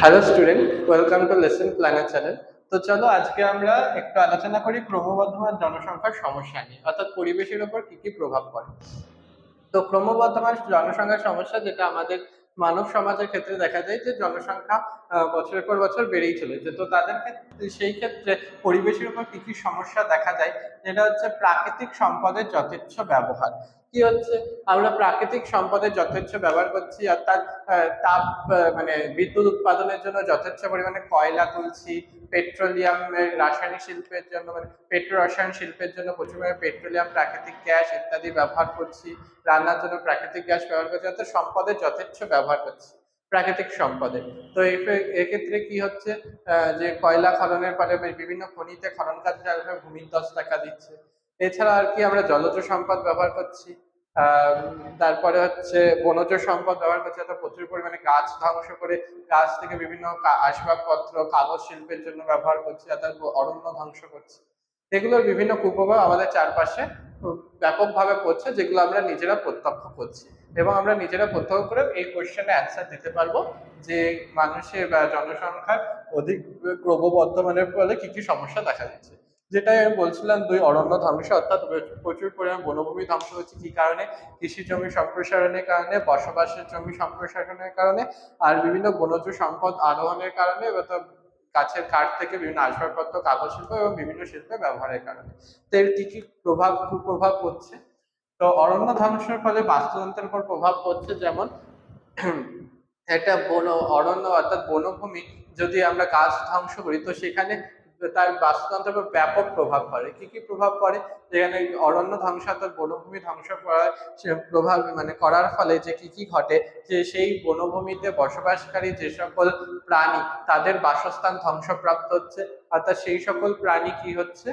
Hello student welcome to lesson planner channel তো চলো আজকে আমরা একটু আলোচনা করি ক্রমবর্ধমান জনসংখ্যার সমস্যা নিয়ে, অর্থাৎ পরিবেশের উপর কি কি প্রভাব পড়ে। তো ক্রমবর্ধমান জনসংখ্যার সমস্যা যেটা আমাদের মানব সমাজের ক্ষেত্রে দেখা যায় যে জনসংখ্যা বছরের পর বছর বেড়েই চলেছে। তো তাদের ক্ষেত্রে, সেই ক্ষেত্রে পরিবেশের উপর কি কি সমস্যা দেখা যায়? যেটা হচ্ছে প্রাকৃতিক সম্পদের যথেচ্ছ ব্যবহার। কি হচ্ছে? আমরা প্রাকৃতিক সম্পদের যথেচ্ছ ব্যবহার করছি, অর্থাৎ তাপ মানে বিদ্যুৎ উৎপাদনের জন্য যথেচ্ছ পরিমাণে কয়লা তুলছি পেট্রোলিয়ামের রাসায়নিক শিল্পের জন্য মানে পেট্রো রসায়ন শিল্পের জন্য প্রচুর পেট্রোলিয়াম, প্রাকৃতিক গ্যাস ইত্যাদি ব্যবহার করছি, রান্নার জন্য প্রাকৃতিক গ্যাস ব্যবহার করছি, অর্থাৎ সম্পদের যথেচ্ছ ব্যবহার করছি। প্রাকৃতিক সম্পদের তো এক্ষেত্রে কি হচ্ছে? যে কয়লা খননের ফলে বিভিন্ন খনিতে খনন কাজে ফলে ভূমিধস দেখা দিচ্ছে। এছাড়া আর কি আমরা জলজ সম্পদ ব্যবহার করছি। তারপরে হচ্ছে বনজ সম্পদ ব্যবহার করছি, অর্থাৎ প্রচুর পরিমাণে গাছ ধ্বংস করে গাছ থেকে বিভিন্ন আসবাবপত্র, কাগজ শিল্পের জন্য ব্যবহার করছে, অর্থাৎ অরণ্য ধ্বংস করছে। এগুলোর বিভিন্ন কুপ্রভাব আমাদের চারপাশে ব্যাপকভাবে পড়ছে যেগুলো আমরা নিজেরা প্রত্যক্ষ করছি। এবং আমরা নিজেরা প্রত্যক্ষ করে এই কোশ্চেনে অ্যান্সার দিতে পারব যে মানুষের বা জনসংখ্যার অধিক ক্রমবর্ধমানের ফলে কি কি সমস্যা দেখা দিচ্ছে। যেটাই আমি বলছিলাম, দুই অরণ্য ধ্বংস, অর্থাৎ প্রচুর পরিমাণ বনভূমি ধ্বংস হচ্ছে কি কারণে? কৃষি জমি সম্প্রসারণের কারণে, বসবাসের জমি সম্প্রসারণের কারণে, আর বিভিন্ন বনজ সম্পদ আরোহণের কারণে গাছের কাঠ থেকে বিভিন্ন আসবাবপত্র, কাগজ শিল্প এবং বিভিন্ন শিল্পে ব্যবহারের কারণে। তো এর কি কি প্রভাব, কুপ্রভাব পড়ছে? তো অরণ্য ধ্বংসের ফলে বাস্তুতন্ত্রের উপর প্রভাব পড়ছে যেমন, একটা বন, অরণ্য অর্থাৎ বনভূমি, যদি আমরা গাছ ধ্বংস করি, তো সেখানে তার বাস্তুতন্ত্রের উপর ব্যাপক প্রভাব পড়ে। কি কি প্রভাব পড়ে? যেখানে অরণ্য ধ্বংস অর্থাৎ বনভূমি ধ্বংস করার প্রভাব মানে করার ফলে যে কি কি ঘটে, যে সেই বনভূমিতে বসবাসকারী যে সকল প্রাণী, তাদের বাসস্থান ধ্বংসপ্রাপ্ত হচ্ছে। অর্থাৎ সেই সকল প্রাণী কি হচ্ছে?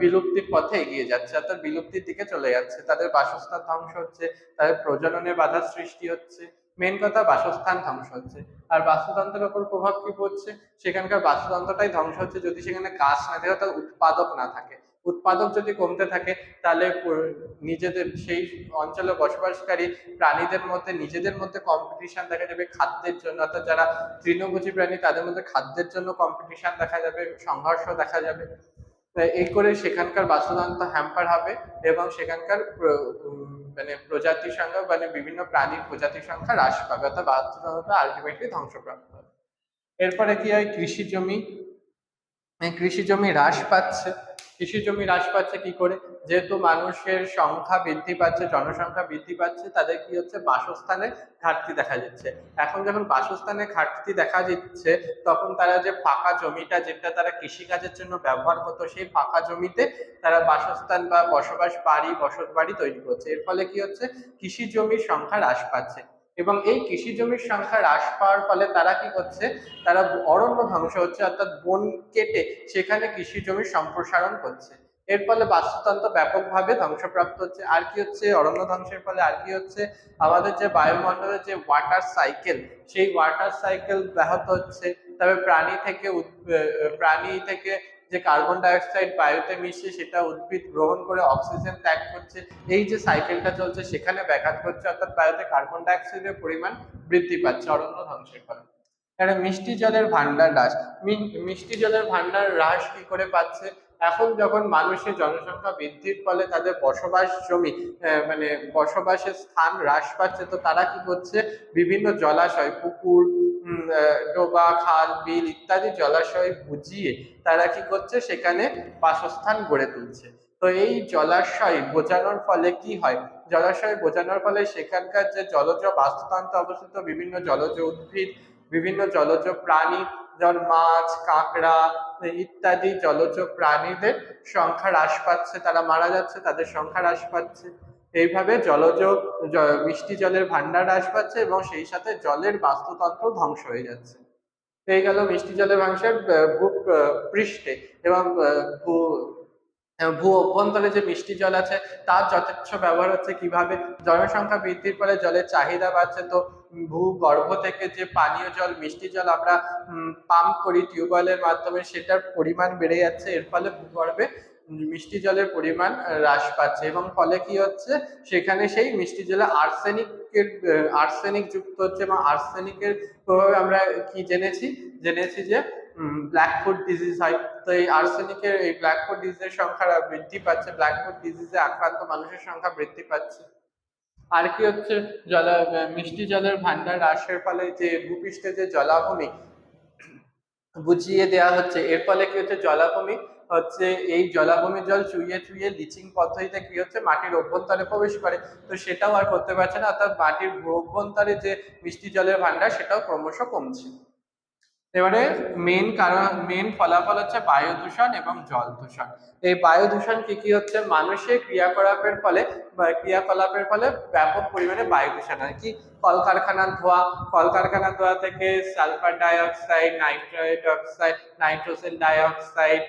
বিলুপ্তির পথে এগিয়ে যাচ্ছে। অর্থাৎ বিলুপ্তির দিকে চলে যাচ্ছে। তাদের বাসস্থান ধ্বংস হচ্ছে, তাদের প্রজননে বাধার সৃষ্টি হচ্ছে। মেন কথা বাসস্থান ধ্বংস হচ্ছে। আর বাস্তুতন্ত্রের উপর প্রভাব কি পড়ছে? সেখানকার বাস্তুতন্ত্রটাই ধ্বংস হচ্ছে যদি সেখানে গাছ না থাকে, অর্থাৎ উৎপাদক না থাকে। উৎপাদক যদি কমতে থাকে, তাহলে নিজেদের সেই অঞ্চলে বসবাসকারী প্রাণীদের মধ্যে, নিজেদের মধ্যে কম্পিটিশন দেখা যাবে খাদ্যের জন্য। অর্থাৎ যারা তৃণভোজী প্রাণী, তাদের মধ্যে খাদ্যের জন্য কম্পিটিশন দেখা যাবে, সংঘর্ষ দেখা যাবে। এই করে সেখানকার বাস্তুতন্ত্র হ্যাম্পার হবে এবং সেখানকার মানে প্রজাতির সংখ্যা মানে বিভিন্ন প্রাণীর প্রজাতির সংখ্যা হ্রাস পাবে অর্থাৎ বাস্তুতন্ত্র আলটিমেটলি ধ্বংসপ্রাপ্ত হবে। এরপরে কি হয়? কৃষি জমি। কৃষি জমি হ্রাস পাচ্ছে। কৃষি জমি হ্রাস পাচ্ছে কি করে? যেহেতু মানুষের সংখ্যা বৃদ্ধি পাচ্ছে, জনসংখ্যা বৃদ্ধি পাচ্ছে, তাদের কি হচ্ছে? বাসস্থানে ঘাটতি দেখা যাচ্ছে। এখন যখন বাসস্থানে ঘাটতি দেখা দিচ্ছে, তখন তারা যে ফাঁকা জমিটা যেটা তারা কৃষিকাজের জন্য ব্যবহার করতো, সেই ফাঁকা জমিতে তারা বাসস্থান বা বসবাস বাড়ি বসত বাড়ি তৈরি করছে। এর ফলে কি হচ্ছে? কৃষি জমির সংখ্যা হ্রাস পাচ্ছে। এবং এই কৃষি জমির সংখ্যা হ্রাস পাওয়ার ফলে তারা কি করছে? তারা অরণ্য ধ্বংস হচ্ছে, অর্থাৎ বন কেটে সেখানে কৃষি জমির সম্প্রসারণ করছে। এর ফলে বাস্তুতন্ত্র ব্যাপকভাবে ধ্বংসপ্রাপ্ত হচ্ছে। আর কি হচ্ছে? অরণ্য ধ্বংসের ফলে আর কি হচ্ছে? আমাদের যে বায়ুমণ্ডলের যে ওয়াটার সাইকেল সেই ওয়াটার সাইকেল ব্যাহত হচ্ছে। তবে প্রাণী থেকে প্রাণী থেকে যে কার্বন ডাইঅক্সাইড বায়ুতে মিশে সেটা উদ্ভিদ গ্রহণ করে অক্সিজেন ত্যাগ করছে, এই যে সাইকেলটা চলছে, সেখানে ব্যাঘাত করছে অর্থাৎ বায়ুতে কার্বন ডাইঅক্সাইডের পরিমাণ বৃদ্ধি পাচ্ছে, অরণ্য ধ্বংসের ফলে। একটা মিষ্টি জলের ভান্ডার হ্রাস মিষ্টি জলের ভান্ডার হ্রাস কি করে পাচ্ছে? এখন যখন মানুষের জনসংখ্যা বৃদ্ধির ফলে তাদের বসবাস জমি মানে বসবাসের স্থান হ্রাস পাচ্ছে, তো তারা কি করছে? বিভিন্ন জলাশয়, পুকুর ডোবা, খাল, বিল ইত্যাদি জলাশয় বুঝিয়ে তারা কি করছে? সেখানে বাসস্থান গড়ে তুলছে। তো এই জলাশয় বোঝানোর ফলে কি হয়? জলাশয় বোঝানোর ফলে সেখানকার যে জলজ বাস্তুতন্ত্রে অবস্থিত বিভিন্ন জলজ উদ্ভিদ, বিভিন্ন জলজ প্রাণী, যেমন মাছ, কাঁকড়া ইত্যাদি জলজ প্রাণীদের সংখ্যা হ্রাস পাচ্ছে, তারা মারা যাচ্ছে, তাদের সংখ্যা হ্রাস পাচ্ছে। এইভাবে জলজ মিষ্টি জলের ভান্ডার হ্রাস পাচ্ছে এবং সেই সাথে জলের বাস্তুতন্ত্র ধ্বংস হয়ে যাচ্ছে। এই গেল মিষ্টি জলের ভাংশের ভূ পৃষ্ঠে এবং ভূ ভূ অভ্যন্তরে যে মিষ্টি জল আছে তার যথেচ্ছ ব্যবহার হচ্ছে কীভাবে? জনসংখ্যা বৃদ্ধির ফলে জলের চাহিদা বাড়ছে তো ভূগর্ভ থেকে যে পানীয় জল, মিষ্টি জল আমরা পাম্প করি টিউবওয়েলের মাধ্যমে সেটার পরিমাণ বেড়ে যাচ্ছে। এর ফলে ভূগর্ভে মিষ্টি জলের পরিমাণ হ্রাস পাচ্ছে এবং ফলে কি হচ্ছে? সেখানে সেই মিষ্টি জলে আর্সেনিকের আর্সেনিক যুক্ত হচ্ছে এবং আর্সেনিকের প্রভাবে আমরা কি জেনেছি? জেনেছি যে ব্ল্যাক ফুড ডিজিজ হয়। তো এই আর্সেনিকের এই ব্ল্যাক ফুড ডিজিজের সংখ্যা বৃদ্ধি পাচ্ছে ব্ল্যাক ফুড ডিজিজে আক্রান্ত মানুষের সংখ্যা বৃদ্ধি পাচ্ছে। আর কি হচ্ছে? জল, মিষ্টি জলের ভান্ডার হ্রাসের ফলে যে ভূপৃষ্ঠে যে জলাভূমি, বুঝিয়ে দেওয়া হচ্ছে, এর ফলে কি হচ্ছে? জলাভূমি হচ্ছে এই জলাভূমির জল চুইয়ে চুইয়ে লিচিং পদ্ধতিতে কি হচ্ছে? মাটির অভ্যন্তরে প্রবেশ করে। তো সেটাও আর করতে পারছে না। অর্থাৎ মাটির অভ্যন্তরে যে মিষ্টি জলের ভান্ডার সেটাও ক্রমশ কমছে। এবারে মেন কারণ মেন ফলাফল হচ্ছে বায়ু দূষণ এবং জল দূষণ। এই বায়ু দূষণ কি কি হচ্ছে? মানুষের ক্রিয়াকলাপের ফলে ক্রিয়াকলাপের ফলে ব্যাপক পরিমাণে বায়ু দূষণ হয়। কি? কলকারখানার ধোয়া। কলকারখানার ধোয়া থেকে sulphur dioxide nitrate oxide, nitrogen dioxide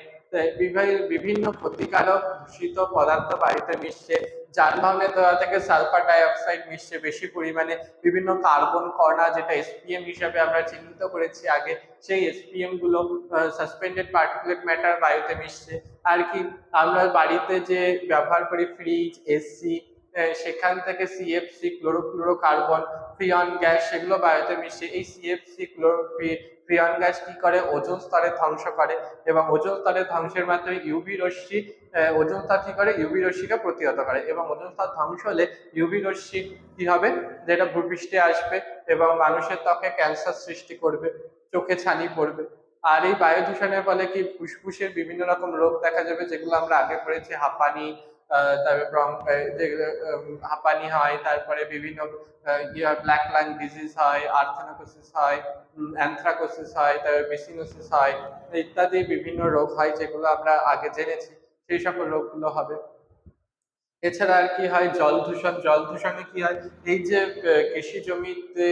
বিভিন্ন ক্ষতিকারক দূষিত পদার্থ বাড়িতে মিশছে যানবাহনের দ্বারা থেকে সালফার ডাইঅক্সাইড মিশছে, বেশি পরিমাণে বিভিন্ন কার্বন কর্ণা যেটা এসপিএম হিসাবে আমরা চিহ্নিত করেছি আগে, সেই এসপিএমগুলো সাসপেন্ডেড পার্টিকুলেট ম্যাটার বায়ুতে মিশছে। আর কি, আমরা বাড়িতে যে ব্যবহার করি ফ্রিজ এসি সেখান থেকে সিএফসি ক্লোরোফ্লুরোকার্বন ফ্রিয়ন গ্যাস সেগুলো বায়ুতে মিশছে এই সিএফসি ক্লোরো ফ্রিয়ন গ্যাস কি করে? ওজন স্তরে ধ্বংস করে এবং ওজন স্তরের ধ্বংসের মাধ্যমে ইউভি রশ্মি ওজন স্তর কি করে? ইউভি রশ্মিকে প্রতিহত করে এবং ওজন স্তর ধ্বংস হলে ইউভি রশ্মি কি হবে? যেটা ভূপৃষ্ঠে আসবে এবং মানুষের ত্বকে ক্যান্সার সৃষ্টি করবে, চোখে ছানি পড়বে। আর এই বায়ু দূষণের ফলে কি ফুসফুসের বিভিন্ন রকম রোগ দেখা যাবে যেগুলো আমরা আগে পড়েছি হাঁপানি তারপরে যেগুলো হাঁপানি হয়, তারপরে বিভিন্ন ব্ল্যাক লাং ডিজিজ হয় আর্থেনোকোসিস হয় অ্যানথ্রাকোসিস হয়, তারপরে বেসিনোসিস হয়, ইত্যাদি বিভিন্ন রোগ হয় যেগুলো আমরা আগে জেনেছি, সেই সকল রোগগুলো হবে। এছাড়া আর কি হয়, জল দূষণ, জল দূষণে কি হয়, এই যে কৃষি জমিতে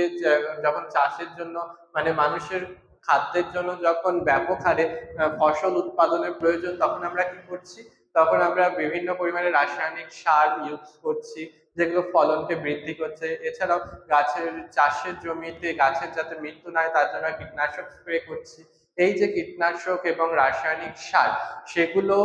যখন চাষের জন্য মানে মানুষের খাদ্যের জন্য যখন ব্যাপক হারে ফসল উৎপাদনের প্রয়োজন, তখন আমরা কি করছি তখন আমরা বিভিন্ন পরিমাণে রাসায়নিক সার ইউজ করছি, যেগুলো ফলনকে বৃদ্ধি করছে। এছাড়াও গাছের, চাষের জমিতে গাছের যাতে মৃত্যু না হয়, তার জন্য কীটনাশক স্প্রে করছি। এই যে কীটনাশক এবং রাসায়নিক সার, সেগুলো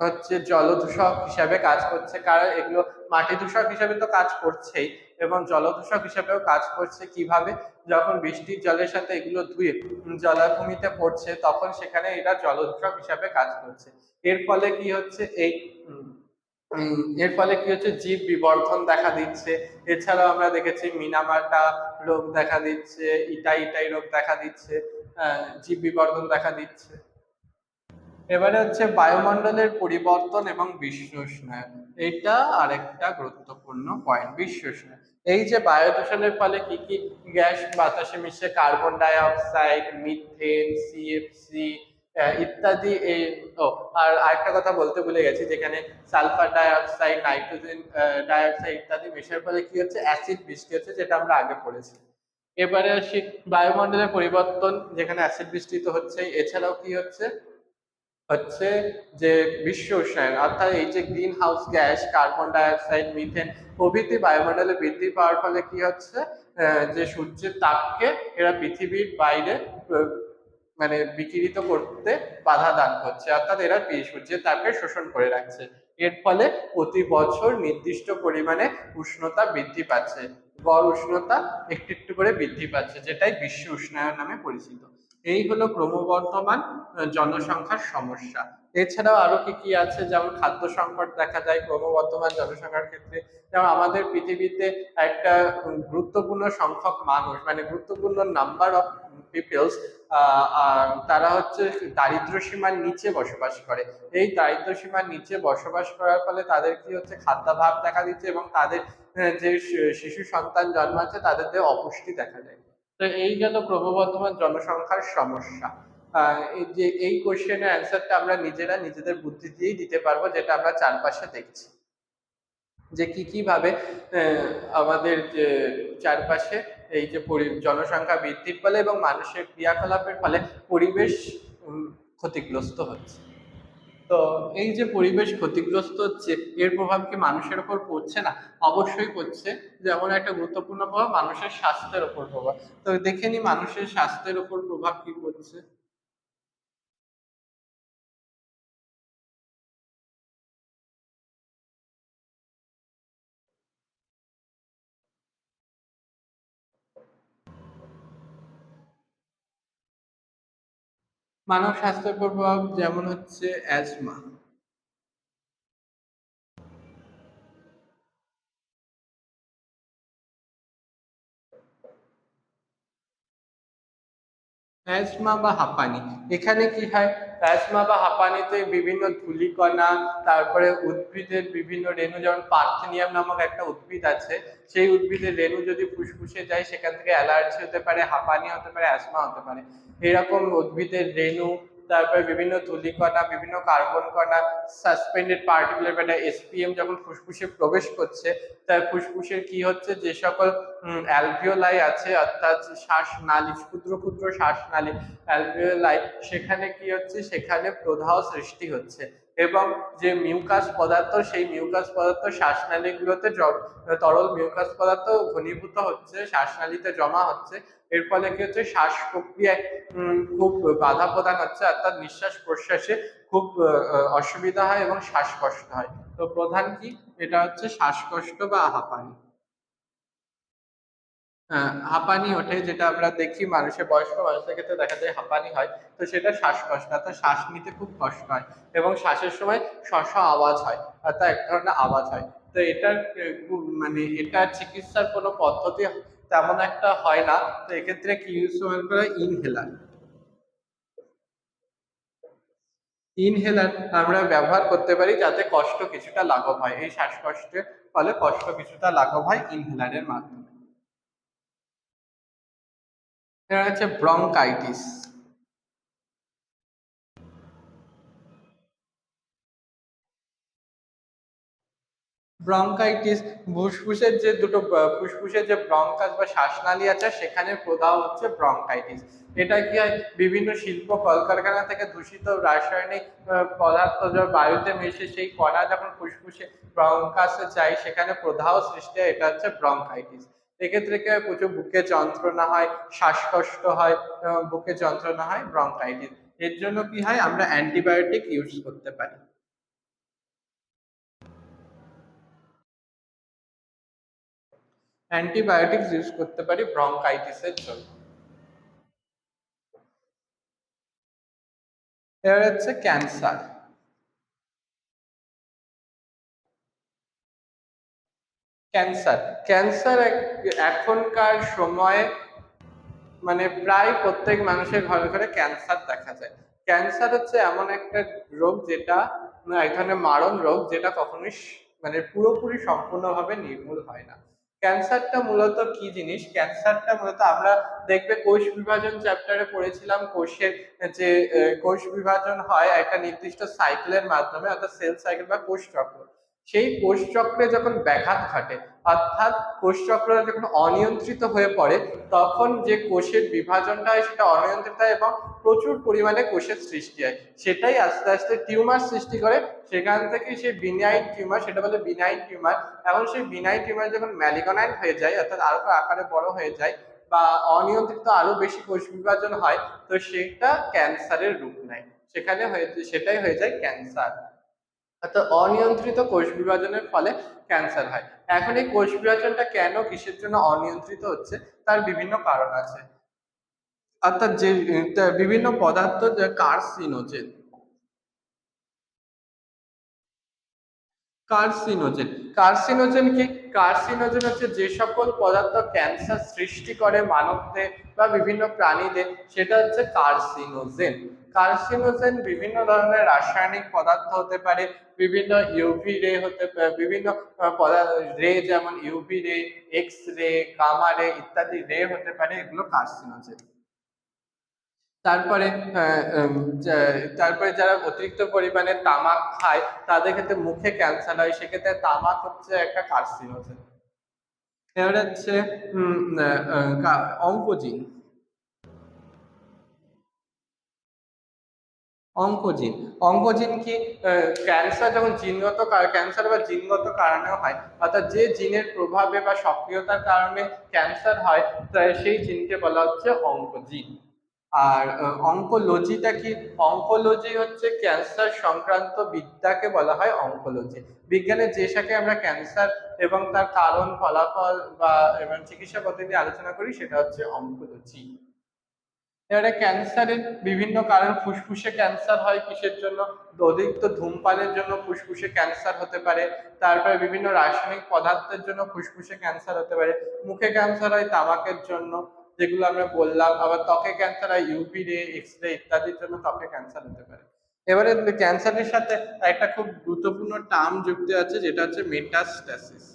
হচ্ছে জলদূষক হিসাবে কাজ করছে। কারণ এগুলো মাটি দূষক হিসাবে তো কাজ করছেই। এবং জলদূষক হিসাবেও কাজ করছে কীভাবে? যখন বৃষ্টির জলের সাথে এগুলো ধুয়ে জলাভূমিতে পড়ছে, তখন সেখানে এটা জলদূষক হিসাবে কাজ করছে। এর ফলে কি হচ্ছে? এই এর ফলে কি হচ্ছে? জীব বিবর্ধন দেখা দিচ্ছে। এছাড়াও আমরা দেখেছি মিনামাটা রোগ দেখা দিচ্ছে, ইটাই ইটাই রোগ দেখা দিচ্ছে জীব বিবর্ধন দেখা দিচ্ছে। এবারে হচ্ছে বায়ুমণ্ডলের পরিবর্তন এবং বিশ্ব এটা আরেকটা গুরুত্বপূর্ণ পয়েন্ট বিশ্ব এই যে বায়ু দূষণের ফলে কি কি গ্যাস বাতাসে মিশে carbon dioxide methane CFC ইত্যাদি, এই, ও, আর আরেকটা কথা বলতে ভুলে গেছি, যেখানে সালফার ডাইঅক্সাইড, নাইট্রোজেন ডাইঅক্সাইড ইত্যাদি মেশার ফলে কি হচ্ছে? অ্যাসিড বৃষ্টি হচ্ছে, যেটা আমরা আগে পড়েছি। এবারে আসি, বায়ুমণ্ডলের পরিবর্তন যেখানে অ্যাসিড বৃষ্টি তো হচ্ছে, এছাড়াও কি হচ্ছে? হচ্ছে যে বিশ্ব উষ্ণায়ন, অর্থাৎ এই যে greenhouse gas carbon dioxide methane প্রভৃতি বায়ুমণ্ডলে বৃদ্ধি পাওয়ার ফলে কি হচ্ছে? যে সূর্যের তাপকে এরা পৃথিবীর বাইরে মানে বিকিরিত করতে বাধা দান করছে। অর্থাৎ এরা সূর্যের তাপকে শোষণ করে রাখছে। এর ফলে প্রতি বছর নির্দিষ্ট পরিমাণে উষ্ণতা বৃদ্ধি পাচ্ছে। গড় উষ্ণতা একটু একটু করে বৃদ্ধি পাচ্ছে, যেটাই বিশ্ব উষ্ণায়ন নামে পরিচিত। এই হলো ক্রমবর্ধমান জনসংখ্যার সমস্যা। এছাড়াও আরও কি কি আছে? যেমন খাদ্য সংকট দেখা যায় ক্রমবর্ধমান জনসংখ্যার ক্ষেত্রে। যেমন আমাদের পৃথিবীতে একটা গুরুত্বপূর্ণ সংখ্যক মানুষ মানে গুরুত্বপূর্ণ নাম্বার অফ পিপলস তারা হচ্ছে দারিদ্র সীমার নিচে বসবাস করে। এই দারিদ্র সীমার নিচে বসবাস করার ফলে তাদের কি হচ্ছে? খাদ্যাভাব দেখা দিচ্ছে এবং তাদের যে শিশু সন্তান জন্মাচ্ছে, তাদের অপুষ্টি দেখা যায়। তো এই গেল ক্রমবর্ধমান জনসংখ্যার সমস্যা। যে এই কোশ্চেনের অ্যান্সারটা আমরা নিজেরা নিজেদের বুদ্ধি দিয়েই দিতে পারব, যেটা আমরা চারপাশে দেখছি। যে কি কীভাবে আমাদের যে চারপাশে এই যে জনসংখ্যা বৃদ্ধির ফলে এবং মানুষের ক্রিয়াকলাপের ফলে পরিবেশ ক্ষতিগ্রস্ত হচ্ছে। তো এই যে পরিবেশ ক্ষতিগ্রস্ত হচ্ছে, এর প্রভাব কি মানুষের ওপর পড়ছে না? অবশ্যই পড়ছে। যেমন একটা গুরুত্বপূর্ণ প্রভাব মানুষের স্বাস্থ্যের ওপর প্রভাব। তো দেখে নি মানুষের স্বাস্থ্যের ওপর প্রভাব কি পড়ছে? মানব স্বাস্থ্যের প্রভাব যেমন হচ্ছে অ্যাজমা অ্যাজমা বা হাঁপানি, এখানে কি হয়? অ্যাজমা বা হাঁপানিতে বিভিন্ন ধূলিকণা, তারপরে উদ্ভিদের বিভিন্ন রেণু, যেমন পার্থেনিয়াম নামক একটা উদ্ভিদ আছে, সেই উদ্ভিদের রেণু যদি ফুসফুসে যায়, সেখান থেকে অ্যালার্জি হতে পারে, হাঁপানি হতে পারে অ্যাজমা হতে পারে। এরকম উদ্ভিদের রেণু, তারপরে বিভিন্ন ধূলিকণা বিভিন্ন কার্বন কণা সাসপেন্ডেড পার্টিকুলার ম্যাটার এসপিএম যখন ফুসফুসে প্রবেশ করছে, তার ফুসফুসের কি হচ্ছে? যে সকল অ্যালভিওলাই আছে, অর্থাৎ শ্বাসনালী ক্ষুদ্র ক্ষুদ্র শ্বাসনালী অ্যালভিওলাই সেখানে কি হচ্ছে? সেখানে প্রদাহ সৃষ্টি হচ্ছে। এবং যে মিউকাস পদার্থ, সেই মিউকাস পদার্থ শ্বাসনালীগুলোতে তরল মিউকাস পদার্থ ঘনীভূত হচ্ছে, শ্বাসনালীতে জমা হচ্ছে এর ফলে কি হচ্ছে? শ্বাস প্রক্রিয়ায় খুব বাধা প্রদান হচ্ছে, অর্থাৎ নিঃশ্বাস প্রশ্বাসে খুব অসুবিধা হয় এবং শ্বাসকষ্ট হয়। তো প্রধান কি? এটা হচ্ছে শ্বাসকষ্ট বা হাঁপানি। হাঁপানি ওঠে, যেটা আমরা দেখি মানুষের বয়স্ক মানুষের ক্ষেত্রে দেখা যায় হাঁপানি হয়, তো সেটা শ্বাসকষ্ট, অর্থাৎ শ্বাস নিতে খুব কষ্ট হয় এবং শ্বাসের সময় শশ আওয়াজ হয়, অর্থাৎ এক ধরনের আওয়াজ হয়। তো এটার মানে এটা চিকিৎসার কোনো পদ্ধতি তেমন একটা হয় না, তো এক্ষেত্রে কি ইউজ করে ইনহেলার ইনহেলার আমরা ব্যবহার করতে পারি যাতে কষ্ট কিছুটা লাঘব হয়। এই শ্বাসকষ্টের ফলে কষ্ট কিছুটা লাঘব হয় ইনহেলারের মাধ্যমে। হচ্ছে ব্রঙ্কাইটিস ব্রঙ্কাইটিস, ফুসফুসের যে দুটো ফুসফুসের যে ব্রঙ্কাস বা শ্বাসনালী আছে, সেখানে প্রদাহ হচ্ছে ব্রঙ্কাইটিস। এটা কি হয়? বিভিন্ন শিল্প কলকারখানা থেকে দূষিত রাসায়নিক পদার্থ বায়ুতে মিশে, সেই কণা যখন ফুসফুসে ব্রঙ্কাসে যায়, সেখানে প্রদাহ সৃষ্টি হয়, এটা হচ্ছে ব্রঙ্কাইটিস। এক্ষেত্রে কি হয়? প্রচুর বুকে যন্ত্রণা হয়, শ্বাসকষ্ট হয় বুকে যন্ত্রণা হয় ব্রঙ্কাইটিস। এর জন্য কি হয়? আমরা অ্যান্টিবায়োটিক ইউজ করতে পারি। অ্যান্টিবায়োটিক্স ইউজ করতে পারি, ব্রঙ্কাইটিসের জন্য। এবার হচ্ছে ক্যান্সার। ক্যান্সার। ক্যান্সার এখনকার সময়ে মানে প্রায় প্রত্যেক মানুষের ঘরে ঘরে ক্যান্সার দেখা যায়। ক্যান্সার হচ্ছে এমন একটা রোগ যেটা এক ধরনের মারণ রোগ যেটা কখনোই মানে পুরোপুরি সম্পূর্ণভাবে নির্মূল হয় না। ক্যান্সারটা মূলত কি জিনিস? ক্যান্সারটা মূলত আমরা দেখবে কোষ বিভাজন চ্যাপ্টারে পড়েছিলাম, কোষের যে কোষ বিভাজন হয়, একটা নির্দিষ্ট সাইকেলের মাধ্যমে, অর্থাৎ সেল সাইকেল বা কোষ চক্র। সেই কোষচক্রে যখন ব্যাঘাত ঘটে, অর্থাৎ কোষ চক্র যখন অনিয়ন্ত্রিত হয়ে পড়ে, তখন যে কোষের বিভাজনটা হয় সেটা অনিয়ন্ত্রিত হয় এবং প্রচুর পরিমাণে কোষের সৃষ্টি হয়। সেটাই আস্তে আস্তে টিউমার সৃষ্টি করে, সেখান থেকে সেই বিনাইন টিউমার, সেটা বলে বিনাইন টিউমার, এখন সেই বিনাইন টিউমার যখন ম্যালিগনাইট হয়ে যায়, অর্থাৎ আরও আকারে বড় হয়ে যায় বা অনিয়ন্ত্রিত আরও বেশি কোষ বিভাজন হয়, তো সেটা ক্যান্সারের রূপ নেয়। সেখানে হয়ে, সেটাই হয়ে যায় ক্যান্সার। অর্থাৎ অনিয়ন্ত্রিত কোষ বিভাজনের ফলে ক্যান্সার হয়। এখন এই কোষ বিভাজনটা কেন কিসের জন্য অনিয়ন্ত্রিত হচ্ছে? তার বিভিন্ন কারণ আছে। অর্থাৎ যে বিভিন্ন পদার্থ, যে কার্সিনোজেন কার্সিনোজেন। কার্সিনোজেন কি? কার্সিনোজেন হচ্ছে যে সকল পদার্থ ক্যান্সার সৃষ্টি করে মানবদের বা বিভিন্ন প্রাণীদের, সেটা হচ্ছে কার্সিনোজেন। কার্সিনোজেন বিভিন্ন ধরনের রাসায়নিক পদার্থ হতে পারে, বিভিন্ন ইউভি রে হতে পারে, বিভিন্ন রে যেমন ইউভি রে, এক্স রে, গামা রে ইত্যাদি রে হতে পারে, এগুলো কার্সিনোজেন। তারপরে তারপরে যারা অতিরিক্ত পরিমাণে তামাক খায়, তাদের ক্ষেত্রে মুখে ক্যান্সার হয়, সেক্ষেত্রে তামাক হচ্ছে একটা কার্সিনোজেন। এবার হচ্ছে অঙ্কোজিন। অঙ্কোজিন। অঙ্কোজিন কি ক্যান্সার যখন জিনগত ক্যান্সার বা জিনগত কারণেও হয়, অর্থাৎ যে জিনের প্রভাবে বা সক্রিয়তার কারণে ক্যান্সার হয় সেই জিনকে বলা হচ্ছে অঙ্কোজিন। আর অঙ্কোলজিটা কি অঙ্কোলজি হচ্ছে ক্যান্সার সংক্রান্ত বিদ্যাকে বলা হয় অঙ্কোলজি বিজ্ঞানের যে শাখায় আমরা ক্যান্সার এবং তার কারণ, ফলাফল বা, এবং চিকিৎসা পদ্ধতি আলোচনা করি সেটা হচ্ছে অঙ্কোলজি এবারে ক্যান্সারের বিভিন্ন কারণ, ফুসফুসে ক্যান্সার হয় কিসের জন্য? অতিরিক্ত ধূমপানের জন্য ফুসফুসে ক্যান্সার হতে পারে, তারপরে বিভিন্ন রাসায়নিক পদার্থের জন্য ফুসফুসে ক্যান্সার হতে পারে, মুখে ক্যান্সার হয় তামাকের জন্য যেগুলো আমরা বললাম, আবার ত্বকে ক্যান্সার হয় ইউভি রে এক্স রে ইত্যাদির জন্য ত্বকে ক্যান্সার হতে পারে। এবারে ক্যান্সারের সাথে একটা খুব গুরুত্বপূর্ণ টার্ম যুক্ত আছে, যেটা হচ্ছে মেটাস্ট্যাসিস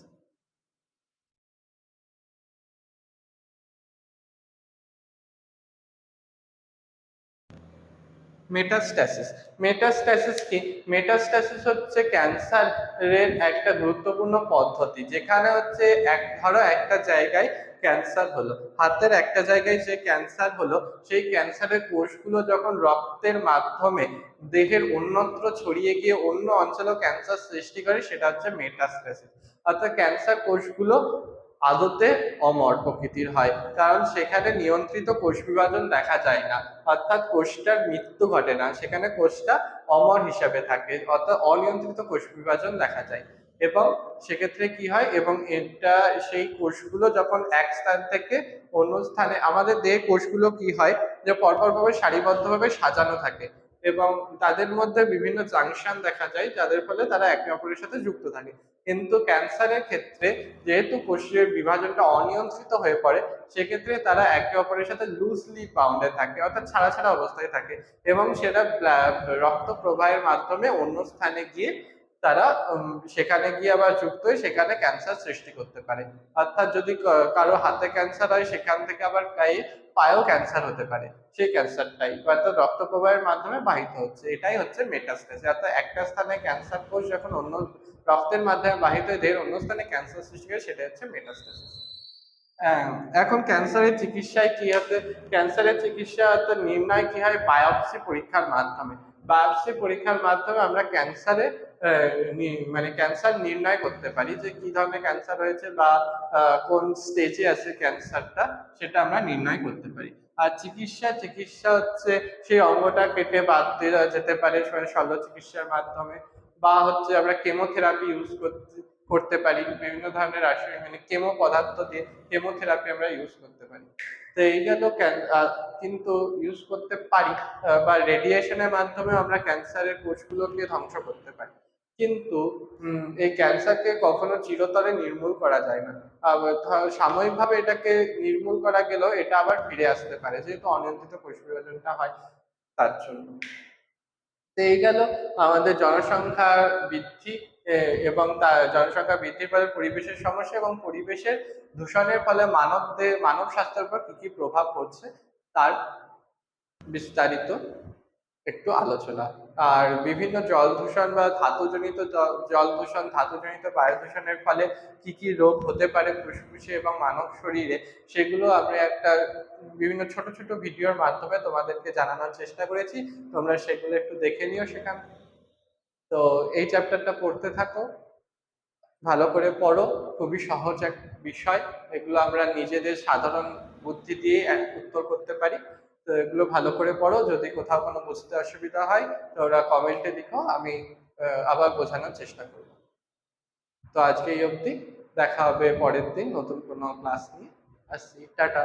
মেটাস্ট্যাসিস মেটাস্ট্যাসিস কি? মেটাস্ট্যাসিস হচ্ছে ক্যান্সারের একটা গুরুত্বপূর্ণ পদ্ধতি, যেখানে হচ্ছে এক, ধরো একটা জায়গায় ক্যান্সার হলো। হাতের একটা জায়গায় যে ক্যান্সার হলো, সেই ক্যান্সারের কোষগুলো যখন রক্তের মাধ্যমে দেহের অন্যত্র ছড়িয়ে গিয়ে অন্য অঞ্চলেও ক্যান্সার সৃষ্টি করে, সেটা হচ্ছে মেটাস্ট্যাসিস অর্থাৎ ক্যান্সার কোষগুলো আদতে অমর প্রকৃতির হয়, কারণ সেখানে নিয়ন্ত্রিত কোষ বিভাজন দেখা যায় না। অর্থাৎ কোষটার মৃত্যু ঘটে না, সেখানে কোষটা অমর হিসাবে থাকে, অর্থাৎ অনিয়ন্ত্রিত কোষ বিভাজন দেখা যায়। এবং সেক্ষেত্রে কি হয়? এবং এটা, সেই কোষগুলো যখন এক স্থান থেকে অন্য স্থানে, আমাদের দেহে কোষগুলো কি হয়? যে পরপর ভাবে সারিবদ্ধভাবে সাজানো থাকে এবং তাদের মধ্যে বিভিন্ন জাংশন দেখা যায়, যাদের ফলে তারা একে অপরের সাথে যুক্ত থাকে। কিন্তু ক্যান্সারের ক্ষেত্রে যেহেতু কোষের বিভাজনটা অনিয়ন্ত্রিত হয়ে পড়ে, সেক্ষেত্রে তারা একে অপরের সাথে লুজলি বাউন্ডে থাকে, অর্থাৎ ছাড়া ছাড়া অবস্থায় থাকে এবং সেটা রক্ত প্রবাহের মাধ্যমে অন্য স্থানে গিয়ে তারা সেখানে গিয়ে আবার যুক্ত হয়ে সেখানে ক্যান্সার সৃষ্টি করতে পারে। অর্থাৎ যদি কারও হাতে ক্যান্সার হয়, সেখান থেকে আবার গায়ে পায়েও ক্যান্সার হতে পারে। সেই ক্যান্সারটাই অর্থাৎ রক্ত প্রবাহের মাধ্যমে বাহিত হচ্ছে। এটাই হচ্ছে মেটাস্টেস অর্থাৎ একটা স্থানে ক্যান্সার কোষ যখন অন্য রক্তের মাধ্যমে বাহিত হয়ে দেহের অন্য স্থানে ক্যান্সার সৃষ্টি করে, সেটা হচ্ছে মেটাস্টেসিস এখন ক্যান্সারের চিকিৎসায় কি হতে ক্যান্সারের চিকিৎসা নির্ণয় কি হয়? বায়োপসি পরীক্ষার মাধ্যমে। বায়োপসি পরীক্ষার মাধ্যমে আমরা ক্যান্সারে মানে ক্যান্সার নির্ণয় করতে পারি যে কি ধরনের ক্যান্সার হয়েছে বা কোন স্টেজে আছে ক্যান্সারটা, সেটা আমরা নির্ণয় করতে পারি। আর চিকিৎসা চিকিৎসা হচ্ছে সেই অঙ্গটা কেটে বাদ দেওয়া যেতে পারে শল্য চিকিৎসার মাধ্যমে বা হচ্ছে আমরা কেমোথেরাপি ইউজ করতে করতে পারি। বিভিন্ন ধরনের রাসায়নিক মানে কেমো পদার্থ দিয়ে কেমোথেরাপি আমরা ইউজ করতে পারি। তো এই গেল কিন্তু ইউজ করতে পারি বা রেডিয়েশনের মাধ্যমে আমরা ক্যান্সারের কোষগুলোকে ধ্বংস করতে পারি। কিন্তু এই ক্যান্সারকে কখনো চিরতরে নির্মূল করা যায় না। সাময়িকভাবে এটাকে নির্মূল করা গেলেও এটা আবার ফিরে আসতে পারে, যেহেতু অনিয়ন্ত্রিত কোষ বিভাজনটা হয় তার জন্য। তো এই গেল আমাদের জনসংখ্যা বৃদ্ধি। এবং তার জনসংখ্যা বৃদ্ধির ফলে পরিবেশের সমস্যা এবং পরিবেশের দূষণের ফলে মানবদের, মানব স্বাস্থ্যের উপর কি কি প্রভাব পড়ছে তার বিস্তারিত একটু আলোচনা। আর বিভিন্ন জল দূষণ বা ধাতুজনিত জল দূষণ, ধাতুজনিত বায়ু দূষণের ফলে কি কি রোগ হতে পারে ফুসফুসে এবং মানব শরীরে, সেগুলো আমরা একটা বিভিন্ন ছোট ছোট ভিডিওর মাধ্যমে তোমাদেরকে জানানোর চেষ্টা করেছি। তোমরা সেগুলো একটু দেখে নিও সেখান তো এই চ্যাপ্টারটা পড়তে থাকো। ভালো করে পড়ো, খুবই সহজ এক বিষয়। এগুলো আমরা নিজেদের সাধারণ বুদ্ধি দিয়ে উত্তর করতে পারি। তো এগুলো ভালো করে পড়ো, যদি কোথাও কোনো বুঝতে অসুবিধা হয়, তো ওরা কমেন্টে লিখো, আমি আবার বোঝানোর চেষ্টা করব। তো আজকে এই অবধি, দেখা হবে পরের দিন নতুন কোনো ক্লাস নিয়ে। আসছি, টাটা।